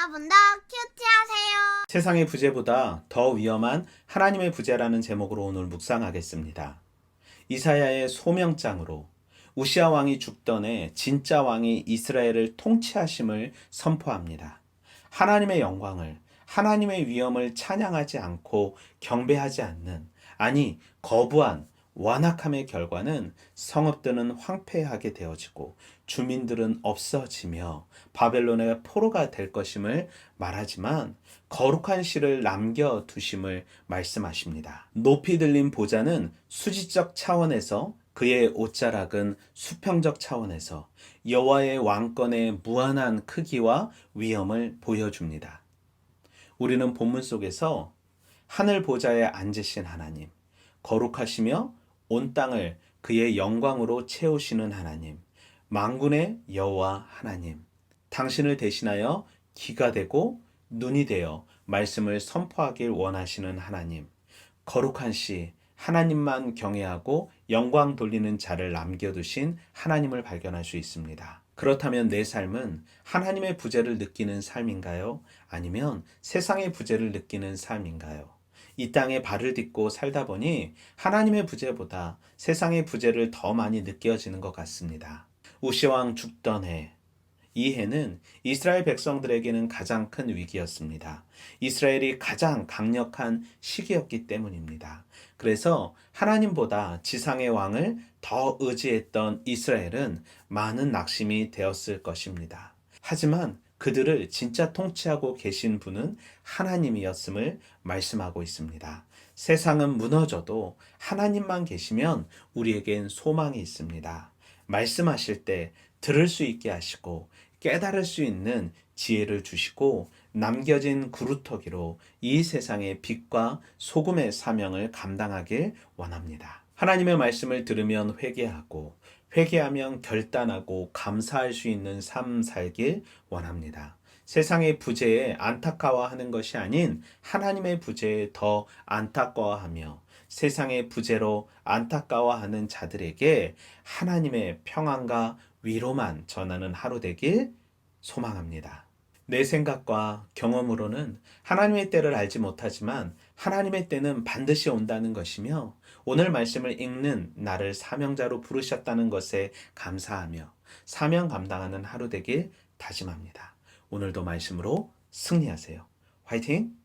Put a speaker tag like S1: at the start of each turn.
S1: 여러분도 큐티하세요.
S2: 세상의 부재보다 더 위험한 하나님의 부재라는 제목으로 오늘 묵상하겠습니다. 이사야의 소명장으로 우시아 왕이 죽던 해 진짜 왕이 이스라엘을 통치하심을 선포합니다. 하나님의 영광을 하나님의 위엄을 찬양하지 않고 경배하지 않는 아니 거부한 완악함의 결과는 성읍들은 황폐하게 되어지고 주민들은 없어지며 바벨론의 포로가 될 것임을 말하지만 거룩한 시를 남겨 두심을 말씀하십니다. 높이 들린 보좌는 수지적 차원에서 그의 옷자락은 수평적 차원에서 여호와의 왕권의 무한한 크기와 위엄을 보여줍니다. 우리는 본문 속에서 하늘 보좌에 앉으신 하나님, 거룩하시며 온 땅을 그의 영광으로 채우시는 하나님, 망군의 여호와 하나님, 당신을 대신하여 귀가 되고 눈이 되어 말씀을 선포하길 원하시는 하나님, 거룩한 시 하나님만 경외하고 영광 돌리는 자를 남겨두신 하나님을 발견할 수 있습니다. 그렇다면 내 삶은 하나님의 부재를 느끼는 삶인가요? 아니면 세상의 부재를 느끼는 삶인가요? 이 땅에 발을 딛고 살다 보니 하나님의 부재보다 세상의 부재를 더 많이 느껴지는 것 같습니다. 우시왕 죽던 해, 이 해는 이스라엘 백성들에게는 가장 큰 위기였습니다. 이스라엘이 가장 강력한 시기였기 때문입니다. 그래서 하나님보다 지상의 왕을 더 의지했던 이스라엘은 많은 낙심이 되었을 것입니다. 하지만 그들을 진짜 통치하고 계신 분은 하나님이었음을 말씀하고 있습니다. 세상은 무너져도 하나님만 계시면 우리에겐 소망이 있습니다. 말씀하실 때 들을 수 있게 하시고 깨달을 수 있는 지혜를 주시고 남겨진 그루터기로 이 세상의 빛과 소금의 사명을 감당하길 원합니다. 하나님의 말씀을 들으면 회개하고 회개하면 결단하고 감사할 수 있는 삶 살길 원합니다. 세상의 부재에 안타까워하는 것이 아닌 하나님의 부재에 더 안타까워하며 세상의 부재로 안타까워하는 자들에게 하나님의 평안과 위로만 전하는 하루 되길 소망합니다. 내 생각과 경험으로는 하나님의 때를 알지 못하지만 하나님의 때는 반드시 온다는 것이며 오늘 말씀을 읽는 나를 사명자로 부르셨다는 것에 감사하며 사명 감당하는 하루 되길 다짐합니다. 오늘도 말씀으로 승리하세요. 화이팅!